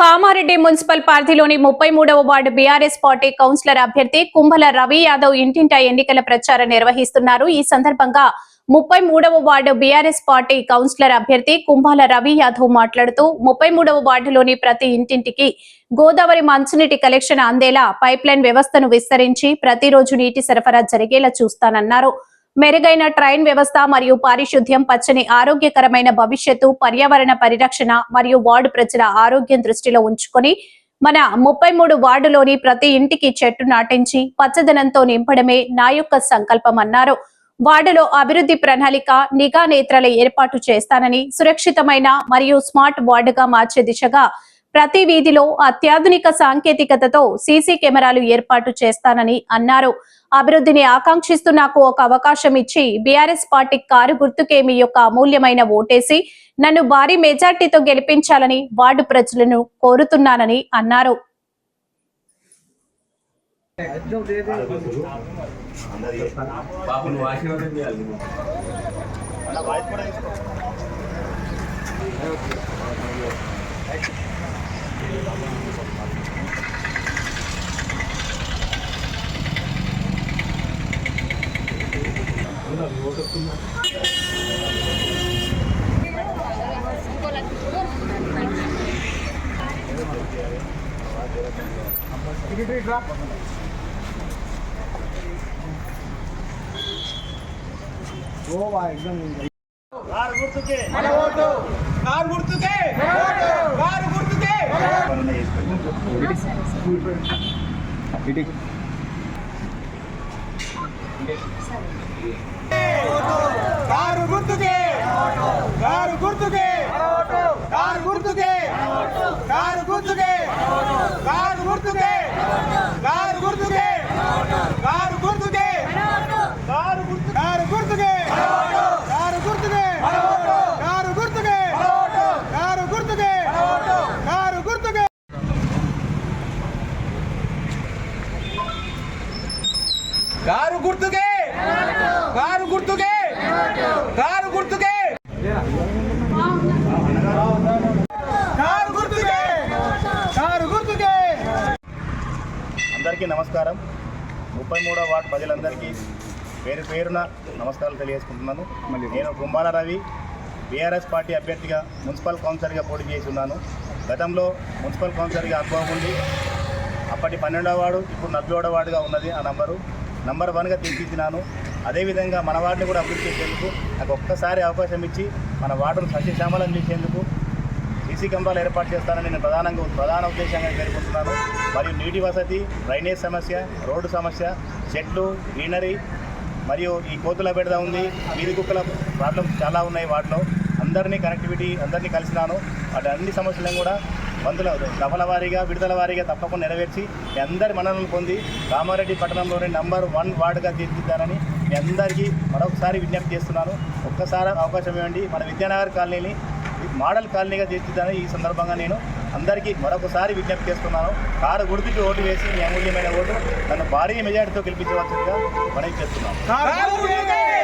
Kamareddy municipal పార్టీలోని ముప్పై మూడవ వార్డు బీఆర్ఎస్ పార్టీ కౌన్సిలర్ అభ్యర్థి కుంభల రవి యాదవ్ ఇంటింటా ఎన్నికల ప్రచారం నిర్వహిస్తున్నారు. ఈ సందర్భంగా ముప్పై మూడవ వార్డు బీఆర్ఎస్ పార్టీ కౌన్సిలర్ అభ్యర్థి కుంభాల రవి యాదవ్ మాట్లాడుతూ ముప్పై మూడవ వార్డులోని ప్రతి ఇంటింటికి గోదావరి మంచినీటి కలెక్షన్ అందేలా పైప్ లైన్ వ్యవస్థను విస్తరించి ప్రతిరోజు నీటి సరఫరా జరిగేలా చూస్తానన్నారు. మెరుగైన ట్రైన్ వ్యవస్థ మరియు పారిశుద్ధ్యం పచ్చని ఆరోగ్యకరమైన భవిష్యత్తు పర్యావరణ పరిరక్షణ మరియు వార్డు ప్రజల ఆరోగ్యం దృష్టిలో ఉంచుకొని మన ముప్పై మూడు వార్డులోని ప్రతి ఇంటికి చెట్టు నాటించి పచ్చదనంతో నింపడమే నా యొక్క సంకల్పం అన్నారు. వార్డులో అభివృద్ధి ప్రణాళిక నిఘా నేత్రాల ఏర్పాటు చేస్తానని సురక్షితమైన మరియు స్మార్ట్ వార్డుగా మార్చే దిశగా ప్రతి వీధిలో అత్యాధునిక సాంకేతికతతో సీసీ కెమెరాలు ఏర్పాటు చేస్తానని అన్నారు. అభివృద్ధిని ఆకాంక్షిస్తూ నాకు ఒక అవకాశం ఇచ్చి బీఆర్ఎస్ పార్టీ కారు గుర్తుకేమి యొక్క అమూల్యమైన ఓటేసి నన్ను భారీ మెజార్టీతో గెలిపించాలని వార్డు ప్రజలను కోరుతున్నానని అన్నారు. బాబు Secretary drop. Oh, I don't. Our good to get. Car గుర్తుకే కారు గుర్తుకే కారు గుర్తుకే కారు గుర్తుకే కారు గుర్తుకే కారు గుర్తుకే కారు గుర్తుకే కారు గుర్తు కారు గుర్తుకే కారు గుర్తుకే కారు గుర్తుకే కారు గుర్తుకే కారు గుర్తుకే కారు గుర్తుకే. కారు గుర్తుకే. కారు గుర్తుకే. కారు గుర్తుకే. కారు గుర్తుకే. అందరికీ నమస్కారం. ముప్పై మూడో వార్డు ప్రజలందరికీ పేరు పేరున నమస్కారాలు తెలియజేసుకుంటున్నాను. నేను కుంభాల రవి బీఆర్ఎస్ పార్టీ అభ్యర్థిగా మున్సిపల్ కౌన్సిలర్గా పోటీ చేసి ఉన్నాను గతంలో మున్సిపల్ కౌన్సిలర్గా అనుభవం ఉంది. అప్పటి పన్నెండవ వాడు ఇప్పుడు నలభై వార్డుగా ఉన్నది ఆ నంబరు. నంబర్ వన్గా తీర్చిదినాను అదేవిధంగా మన వార్డుని కూడా అభివృద్ధి చేసేందుకు నాకు ఒక్కసారి అవకాశం ఇచ్చి మన వార్డును సస్యశ్యామలం చేసేందుకు సీసీ కెమెరాలు ఏర్పాటు చేస్తానని నేను ప్రధానంగా ప్రధాన ఉద్దేశంగా పేర్కొంటున్నాను. మరియు నీటి వసతి డ్రైనేజ్ సమస్య రోడ్డు సమస్య చెట్లు గ్రీనరీ మరియు ఈ కోతుల బెడద ఉంది. వీధి కుక్కల ప్రాబ్లమ్స్ చాలా ఉన్నాయి వాటిలో అందరినీ కనెక్టివిటీ అందరినీ కలిసినాను. వాటి అన్ని సమస్యలను కూడా మందుల దఫల వారీగా విడుదల వారీగా తప్పకుండా నెరవేర్చి అందరి మనలను పొంది కామారెడ్డి పట్టణంలోని నంబర్ వన్ వార్డుగా తీర్చిద్దానని మీ అందరికీ మరొకసారి విజ్ఞప్తి చేస్తున్నాను. ఒక్కసారి అవకాశం ఇవ్వండి. మన విద్యానగర్ కాలనీని మోడల్ కాలనీగా తీర్చిద్దానని ఈ సందర్భంగా నేను అందరికీ మరొకసారి విజ్ఞప్తి చేస్తున్నాను. కారు గుర్తుకి ఓటు వేసి మీ అమూల్యమైన ఓటు నన్ను భారీ మెజార్టీతో గెలిపించవలసిందిగా మనవి చేస్తున్నాను.